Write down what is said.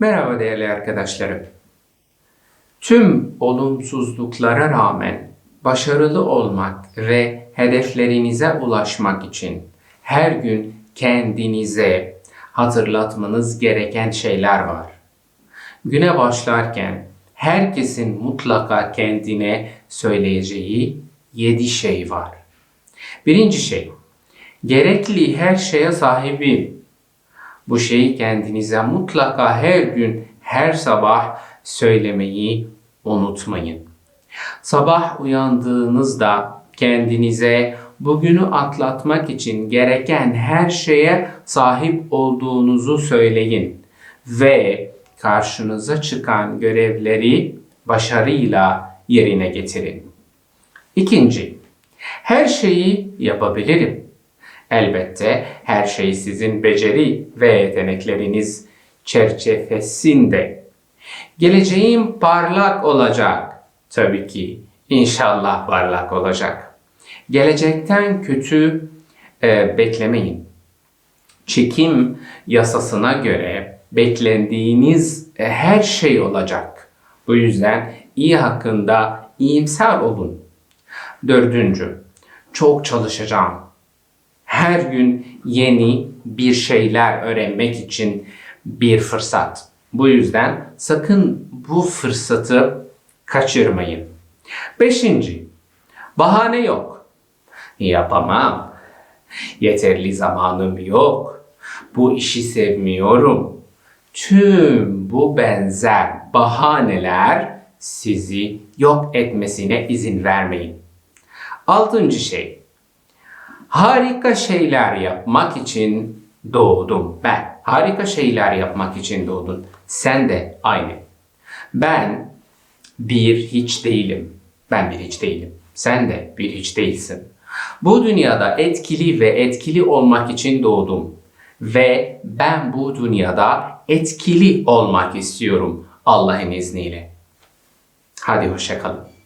Merhaba değerli arkadaşlarım. Tüm olumsuzluklara rağmen başarılı olmak ve hedeflerinize ulaşmak için her gün kendinize hatırlatmanız gereken şeyler var. Güne başlarken herkesin mutlaka kendine söyleyeceği 7 şey var. Birinci şey, gerekli her şeye sahibim. Bu şeyi kendinize mutlaka her gün, her sabah söylemeyi unutmayın. Sabah uyandığınızda kendinize bugünü atlatmak için gereken her şeye sahip olduğunuzu söyleyin ve karşınıza çıkan görevleri başarıyla yerine getirin. İkinci, her şeyi yapabilirim. Elbette her şey sizin beceri ve yetenekleriniz çerçevesinde. Geleceğim parlak olacak. Tabii ki inşallah parlak olacak. Gelecekten kötü e, beklemeyin. Çekim yasasına göre beklendiğiniz e, her şey olacak. Bu yüzden iyi hakkında iyimser olun. Dördüncü, çok çalışacağım. Her gün yeni bir şeyler öğrenmek için bir fırsat. Bu yüzden sakın bu fırsatı kaçırmayın. Beşinci, bahane yok. Yapamam. Yeterli zamanım yok. Bu işi sevmiyorum. Tüm bu benzer bahaneler sizi yok etmesine izin vermeyin. Altıncı şey, harika şeyler yapmak için doğdum ben. Harika şeyler yapmak için doğdun. Sen de aynı. Ben bir hiç değilim. Ben bir hiç değilim. Sen de bir hiç değilsin. Bu dünyada etkili ve etkili olmak için doğdum. Ve ben bu dünyada etkili olmak istiyorum Allah'ın izniyle. Hadi hoşça kalın.